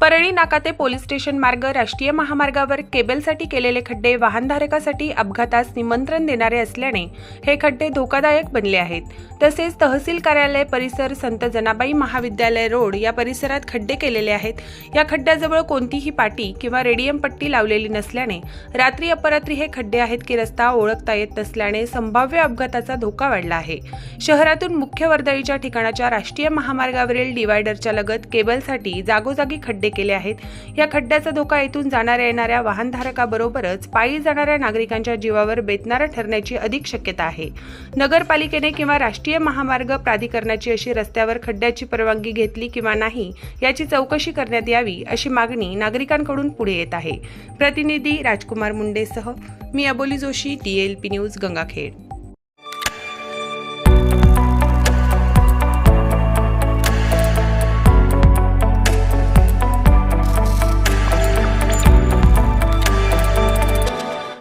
परळी नाका ते police station मार्ग राष्ट्रीय महामार्गावर केबलसाठी केलेले खड्डे वाहनधारकासाठी अपघातास निमंत्रण देणारे असल्याने हे खड्डे धोकादायक बनले आहेत. तसेच तहसील कार्यालय परिसर संत जनाबाई महाविद्यालय रोड या परिसरात खड्डे केलेले आहेत. या खड्ड्याजवळ कोणतीही पाटी किंवा रेडियम पट्टी लावलेली नसल्याने रात्री अपरात्री हे खड्डे आहेत की रस्ता ओळखता येत नसल्याने संभाव्य अपघाताचा धोका वाढला आहे. शहरातून मुख्य वर्दळीच्या ठिकाणाच्या राष्ट्रीय महामार्गावरील डिवायडरच्या लगत केबलसाठी जागोजागी खड्डे केले आहेत. या खड्ड्याचा धोका येथून जाणाऱ्या येणाऱ्या वाहनधारकाबरोबरच पायी जाणाऱ्या नागरिकांच्या जीवावर बेतणारा ठरण्याची अधिक शक्यता आहे. नगरपालिकेने किंवा राष्ट्रीय महामार्ग प्राधिकरणाची अशी रस्त्यावर खड्ड्याची परवानगी घेतली किंवा नाही याची चौकशी करण्यात यावी अशी मागणी नागरिकांकडून पुढे येत आहे. प्रतिनिधी राजकुमार मुंडेसह मी Aboli Joshi D L P news Gangakhed.